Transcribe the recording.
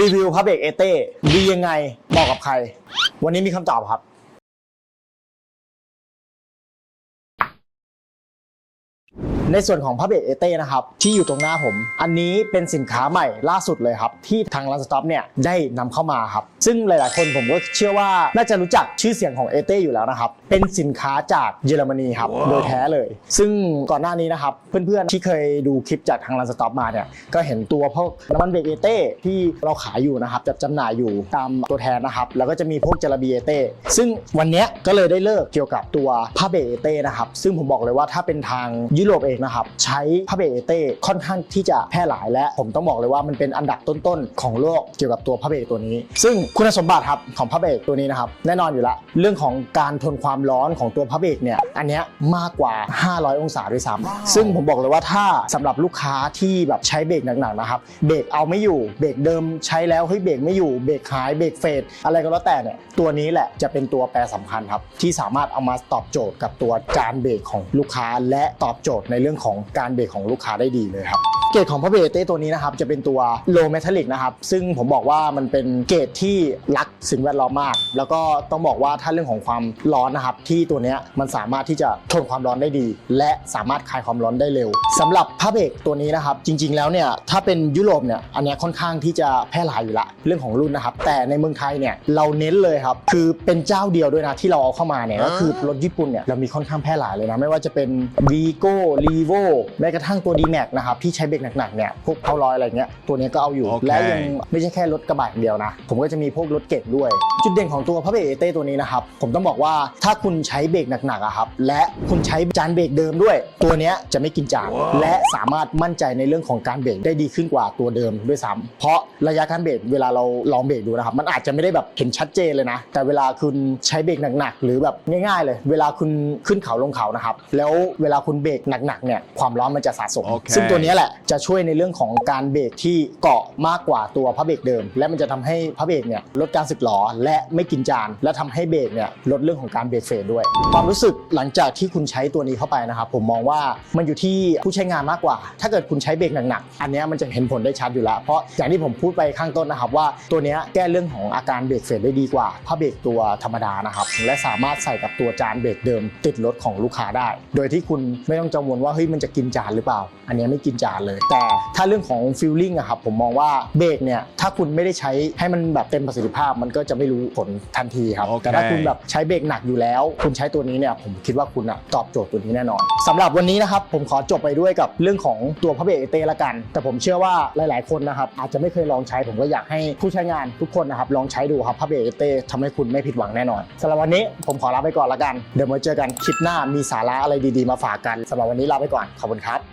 รีวิวพระเบรกเอเต้ดียังไงเหมาะกับใคร วันนี้มีคำตอบครับ ในส่วนของพระเบรกเอเต้นะครับที่อยู่ตรงหน้าผม อันนี้เป็นสินค้าใหม่ล่าสุดเลยครับ ที่ทาง r ันสต็อปเนี่ยได้นำเข้ามาครับ ซึ่งหลาย ๆ คนผมก็เชื่อว่าน่าจะรู้จักชื่อเสียงของเอเต้อยู่แล้วนะครับ เป็นสินค้าจากเยอรมนีครับโดยแท้เลย ซึ่งก่อนหน้านี้นะครับ เพื่อน ๆ ที่เคยดูคลิปจากทาง r ันสต็อปมาเนี่ยก็เห็นตัวพวกน้ำมันเบรกเอเต้ที่เราขายอยู่นะครับจัดจำหน่ายอยู่ตามตัวแทนนะครับแล้วก็จะมีพวกจาระบีเอเต้ซึ่งวันเนี้ยก็เลยได้เลิกเกี่ยวกับตัวผ้าเบรกเอเต้นะครับซึ่งผมบอกเลยว่าถ้าเป็นทางยุโรปเองนะครับ ใช้ผ้าเบรกเอเต้ค่อนข้างที่จะแพร่หลายและผมต้องบอกเลยว่ามันเป็นอันดับต้นๆของโลกเกี่ยวกับตัวผ้าเบรกตัวนี้ ซึ่งคุณสมบัติครับของผ้าเบรกตัวนี้นะครับแน่นอนอยู่ละเรื่องของการทนความร้อนของตัวผ้าเบรกเนี่ยอันเนี้ยมากกว่า 500 องศาด้วยซ้ำซึ่งผมบอกเลยว่าถ้าสำหรับลูกค้าที่แบบใช้เบรกหนักๆนะครับเบรกเอาไม่อยู่เบรกเดิมใช้แล้วเฮ้ยเบรกไม่อยู่เบรกหายเบรกเฟดอะไรก็แล้วแต่เนี่ยตัวนี้แหละจะเป็นตัวแปรสำคัญครับที่สามารถเอามาตอบโจทย์กับตัวการเบรกของลูกค้าและตอบโจทย์ในเรื่องของการเบรกของลูกค้าได้ดีเลยครับเกรดของพระเบรกเต้ตัวนี้นะครับจะเป็นตัว low metallic นะครับซึ่งผมบอกว่ามันเป็นเกรดที่รักสิ่งแวดล้อมมาก แล้วก็ต้องบอกว่าถ้าเรื่องของความร้อนนะครับที่ตัวนี้มันสามารถที่จะทนความร้อนได้ดี และสามารถคลายความร้อนได้เร็วสำหรับพระเบรกตัวนี้นะครับจริง ๆ แล้วเนี่ยถ้าเป็นยุโรปเนี่ยอันนี้ค่อนข้างที่จะแพร่หลายอยู่ละเรื่องของรุ่นนะครับแต่ในเมืองไทยเนี่ยเราเน้นเลยครับคือเป็นเจ้าเดียวด้วยนะที่เราเอาเข้ามาเนี่ยก็คือรถญี่ปุ่นเนี่ยเรามีค่อนข้างแพร่หลายเลยนะไม่ว่าจะเป็น Vigo r e v o แม้กระทั่งตัว d m a x นะครับที่ใช้เบรกหนักๆเนี่ยพวกเพาลอยอะไรเงี้ยตัวนี้ก็เอาอยู่โอเคและยังไม่ใช่แค่รถกระบะอย่างเดียวนะ ผมก็จะมีพวกรถเก๋งด้วย จุดเด่นของตัวพระเบรกเอเต้ตัวนี้นะครับผมต้องบอกว่าถ้าคุณใช้เบรกหนักๆอะครับและคุณใช้จานเบรกเดิมด้วย ตัวเนี้ยจะไม่กินจานและสามารถมั่นใจในเรื่องของการเบรกได้ดีขึ้นกว่าตัวเดิมด้วยซ้ำเพราะระยะการเบรกเวลาเราลองเบรกดูนะครับมันอาจจะไม่ได้แบบเห็นชัดเจนเลยนะ แต่เวลาคุณใช้เบรกหนักๆหรือแบบง่ายๆเลย เวลาคุณขึ้นเขาลงเขานะครับแล้วเวลาคุณเบรกหนักๆเนี่ยความร้อนมันจะสะสมโอเคซึ่งตัวเนี้ยแหละจะช่วยในเรื่องของการเบรกที่เกาะมากกว่าตัวพระเบรกเดิม และมันจะทำให้พระเบรกเนี่ยลดการสึกหรอและไม่กินจาน และทำให้เบรกเนี่ยลดเรื่องของการเบรกเฟดด้วย ความรู้สึกหลังจากที่คุณใช้ตัวนี้เข้าไปนะครับผมมองว่ามันอยู่ที่ผู้ใช้งานมากกว่า ถ้าเกิดคุณใช้เบรกหนักๆอันเนี้ยมันจะเห็นผลได้ชัดอยู่แล้ว เพราะอย่างที่ผมพูดไปข้างต้นนะครับว่าตัวเนี้ยแก้เรื่องของอาการเบรกเฟดได้ดีกว่าพระเบรกตัวธรรมดานะครับและสามารถใส่กับตัวจานเบรกเดิม ติดรถของลูกค้าได้ โดยที่คุณไม่ต้องกังวลว่าเฮ้ยมันจะกินจานหรือเปล่า อันเนี้ยไม่กินจานเลย แต่ถ้าเรื่องของฟิลลิ่งอะครับผมมองว่าเบรกเนี่ยถ้าคุณไม่ได้ใช้ให้มันแบบเต็มประสิทธิภาพ มันก็จะไม่รู้ผลทันทีครับโอเคแต่ถ้าคุณแบบใช้เบรกหนักอยู่แล้ว คุณใช้ตัวนี้เนี่ยผมคิดว่าคุณอะตอบโจทย์ตัวนี้แน่นอนสำหรับวันนี้นะครับผมขอจบไปด้วยกับเรื่องของตัวพระเบรกเอเต้ละกัน แต่ผมเชื่อว่าหลาย ๆ คนนะครับอาจจะไม่เคยลองใช้ผมก็อยากให้ผู้ใช้งานทุกคนนะครับลองใช้ดูครับพระเบรกเอเต้ทำให้คุณไม่ผิดหวังแน่นอนสำหรับวันนี้ผมขอลาไปก่อนละกัน เดี๋ยวมาเจอกันคลิปหน้ามีสาระอะไรดี ๆ มาฝากกันสำหรับวันนี้ลาไปก่อน ขอบคุณครับ